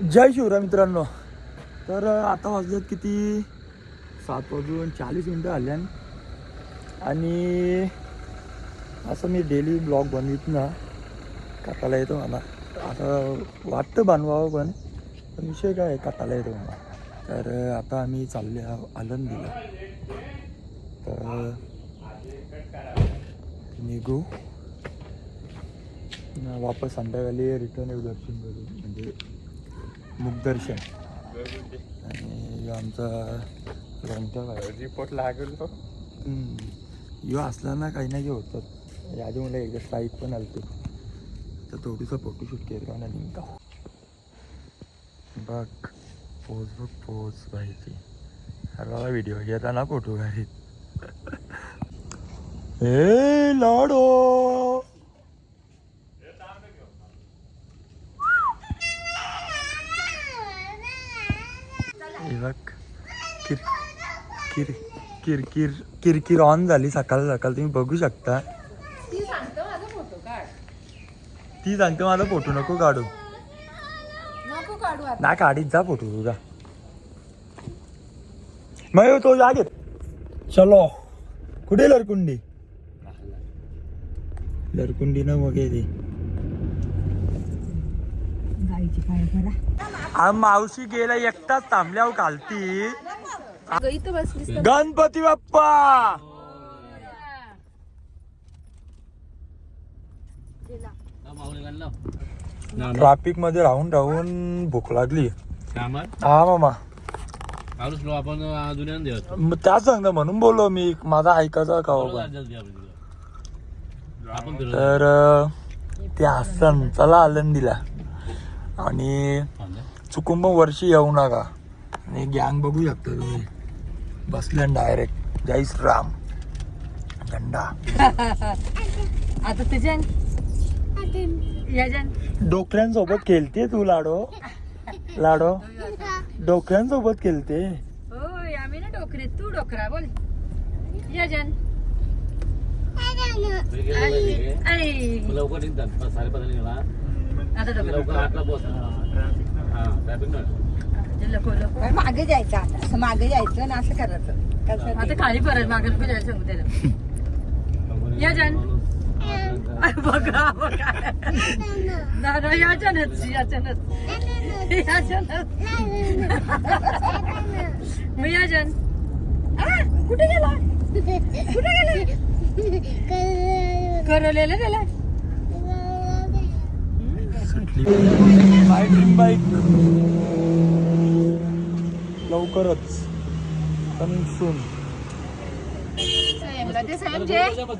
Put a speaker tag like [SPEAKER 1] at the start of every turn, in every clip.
[SPEAKER 1] जय शिवराय मित्रांनो. तर आता वाजलेत किती? सात वाजून चाळीस मिनटं आल्यान आणि असं मी डेली ब्लॉग बनवित ना. काटायला येतो मला. आता वाटतं बनवावं पण पण विषय काय आहे, येतो मला. तर आता आम्ही चालले आहो आळंदीला. तर निघू. वापस संध्याकाळी रिटर्न येऊ दर्शन करू. म्हणजे मुखदर्शन आणि आमचा रंगचा
[SPEAKER 2] रिपोर्ट लागलो
[SPEAKER 1] यो असला ना काही नाही होतात यादी मला एकदा स्ट्राईक पण आलते. तर थोडीसा फोटोशूट केला ना निघता बघ पोज बघ पोज पाहिजे अरे व्हिडिओ घेता ना फोटो गाडीत ए लाडो! हे बघ. किर किर किरकिर किरकिर ऑन झाली सकाळ सकाळ. तुम्ही बघू शकता.
[SPEAKER 3] ती सांगतो माझा फोटो काढ.
[SPEAKER 1] ती सांगते मला फोटो. नको काढू.
[SPEAKER 3] नको काढू आता.
[SPEAKER 1] ना काढीत जा फोटो तुझा. मग तो घेत. चलो. कुठे लरकुंडी? लरकुंडी न मग ती.
[SPEAKER 3] पाय
[SPEAKER 1] आ मावशी गेला एकटाच थांबल्यावर घालती. गणपती बाप्पा! ट्रॅफिकमध्ये राहून राहून भूक लागली. हा मामा.
[SPEAKER 2] आपण दुनियान देत
[SPEAKER 1] मग त्याच सांगता म्हणून बोललो मी माझा ऐकायचा का
[SPEAKER 2] फिरत
[SPEAKER 1] तर ते हसन चला आळंदीला आणि चुकून पण वर्षी येऊ नका. आणि गँग बघू शकता तुम्ही. बसले डायरेक्ट जय श्रीराम झंडा
[SPEAKER 3] आता तुझ्यान
[SPEAKER 1] डोकऱ्यांसोबत खेळते तू लाडो? लाडो? डोकऱ्यांसोबत खेळते
[SPEAKER 3] होय आम्ही ना डोकरे. तू डोकरा बोल. आता
[SPEAKER 2] लवकर आठला हा
[SPEAKER 3] लको लको
[SPEAKER 4] मागे जायचं आता. असं मागे जायचं ना असं करायचं. कसं
[SPEAKER 3] आता खाली परत मागं नको सांगू त्याला. या जान. बघा बघा. दादा याच्यानच याच्यानच याच्यानच मग याच्यान आ, कुठे गेला? कुठे गेला? करवलेलं गेला
[SPEAKER 1] माय ड्रीम बाईक लवकरच. कमिंग सून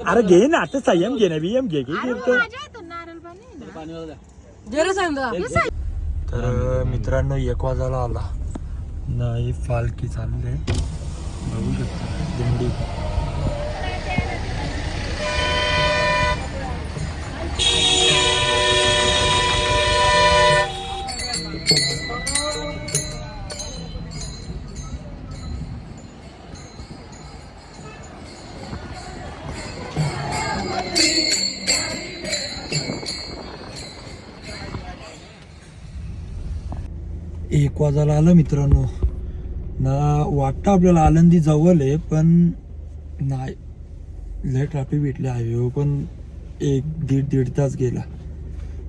[SPEAKER 1] अरे घे ना आता संयम घे ना वियम घे घे तर मित्रांनो एक वाजायला आला. नाही फालकी चालले. बघू शकता. दिंडी. एक वाजायला आलं मित्रांनो. ना वाटतं आपल्याला आनंदी जवळ आहे पण नाही. लय ट्रॅफिक भेटले हायवे पण एक दीड दीड तास गेला.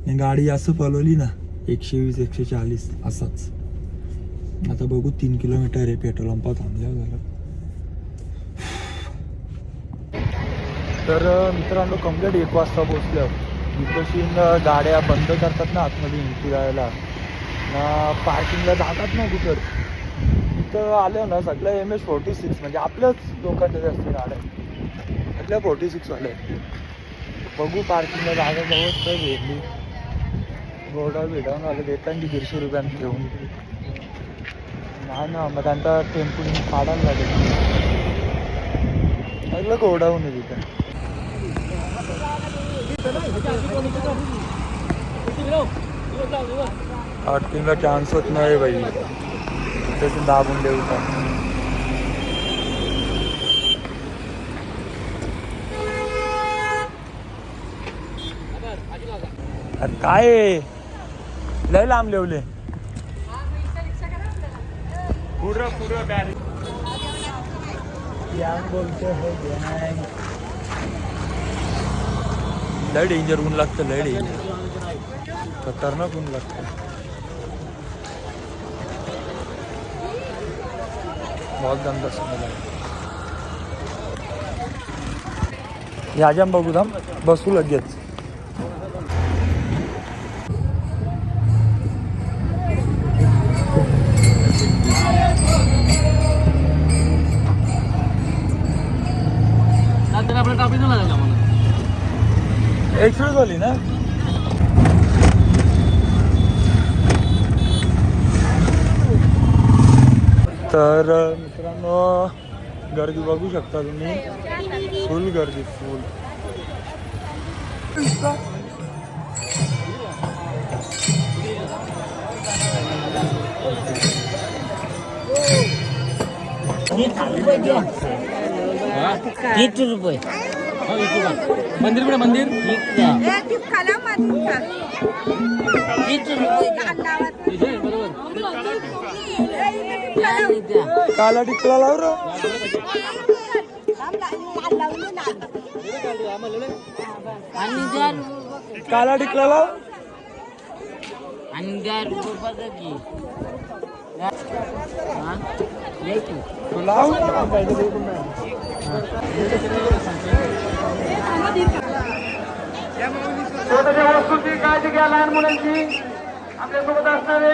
[SPEAKER 1] आणि गाडी असं पळवली ना एकशे वीस एकशे चाळीस असाच. आता बघू तीन किलोमीटर आहे पेट्रोल पंपात थांबल्यावर झालं तर मित्रांनो कंप्लीट एक वाजता पोचल्यावर इथं गाड्या बंद करतात ना आतमध्ये एंट्री करायला ना पार्किंगला जातात ना कुठं? तिथं आलं ना सगळं एम एस फोर्टी सिक्स म्हणजे आपल्याच लोकांच्या जास्त गाड्या सगळ्या फोर्टी सिक्सवाल्या बघू पार्किंगला जागा जवळ तर भेटली. गोडा भेटावून आलं देतात की दीडशे रुपयानं घेऊन. नाही ना मग त्यांचा टेम्पो काढायला लागेल. सगळं गोडाऊन आहे तिथं. पार्किंगला चान्स होत नाही बाई. त्याचे दाबून देऊ का? अरे काय? लय लांब लेवले.
[SPEAKER 2] पुढं पुढं बॅरी
[SPEAKER 1] बोलते है लय डेंजर ऊन लागतं लय डेंजर खतरनाक ऊन लागतं. बहुत गंदा स्मेल आहे जाम बघू थांब बसू लगेच एक्सप्रेस झाली ना? तर मित्रांनो गर्दी बघू शकता तुम्ही. फुल गर्दी फुल.
[SPEAKER 5] किती रुपये?
[SPEAKER 2] मंदिर कुठे? मंदिर?
[SPEAKER 5] किती रुपये.
[SPEAKER 1] काला टिकला लाव रे
[SPEAKER 5] आणि बघा.
[SPEAKER 1] काला टिकला लाव
[SPEAKER 5] आणि रुपये बघा की? लय की.
[SPEAKER 1] तू लाव
[SPEAKER 2] वस्तूची काळजी घ्या लहान मुलांची आपल्यासोबत असणारे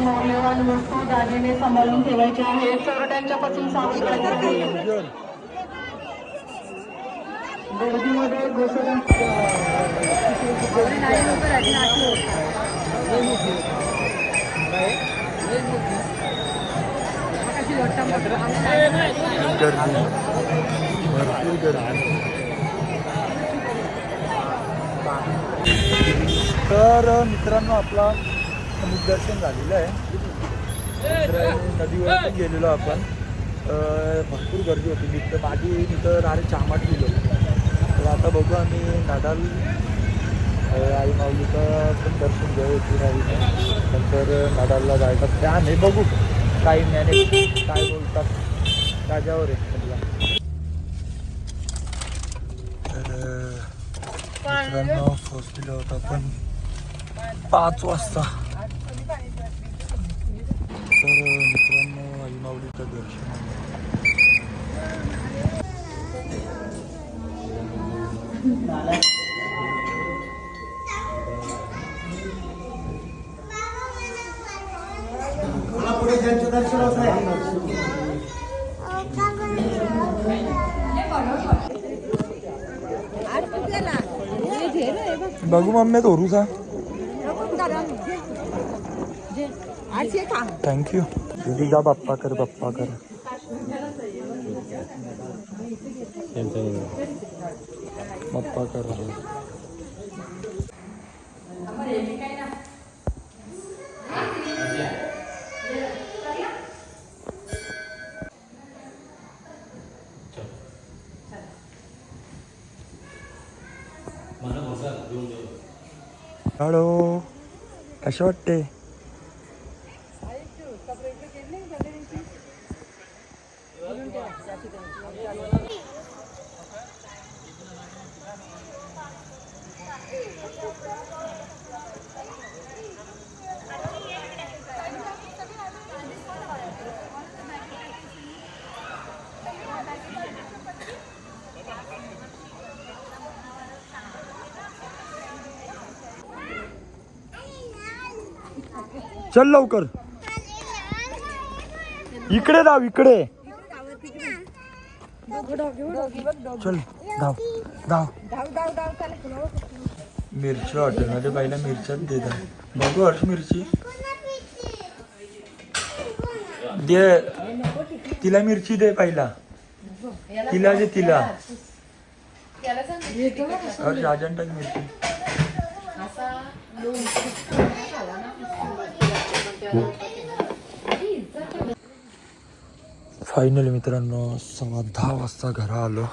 [SPEAKER 6] मौल्यवान वस्तू दागिने सांभाळून ठेवायचे आहेत चोरट्यांच्यापासून सावध राहायचे गर्दीमध्ये
[SPEAKER 1] गर्दी भरपूर गर्दी तर मित्रांनो आपला समुद्रदर्शन झालेलं आहे. नदीवर गेलेलो आपण. भरपूर गर्दी होती. मी तर मागे तिथं तर चामाट गेलो. तर आता बघू आम्ही नादाल आई माऊलीचं पण दर्शन घेऊ राहील नंतर नादालला जायचा. प्लॅन आहे बघू. काही मॅनेज काय बोलतात. त्याच्यावर आहे तर अं, मित्रांनो पोहोचलेलो होतो आपण. पाच वाजता. तर मित्रांनो आई माऊलीचं दर्शन आहे. बघू. मम्मी
[SPEAKER 4] का
[SPEAKER 1] थँक्यू दीदी जा बाप्पा कर बाप्पा कर. बाप्पा कर. हॅलो कसे वाटते? चल लवकर. इकडे धाव इकडे. चल धाव धाव.
[SPEAKER 4] मिरच्या
[SPEAKER 1] मिरची हॉटेलमध्ये पहिल्या मिरच्याच देतात बघू हर्ष मिरची. दे. तिला मिरची दे पहिला तिला दे तिला. हर्ष अजंठा मिरची. फायनली मित्रांनो सव्वा दहा वाजता घरा आलो.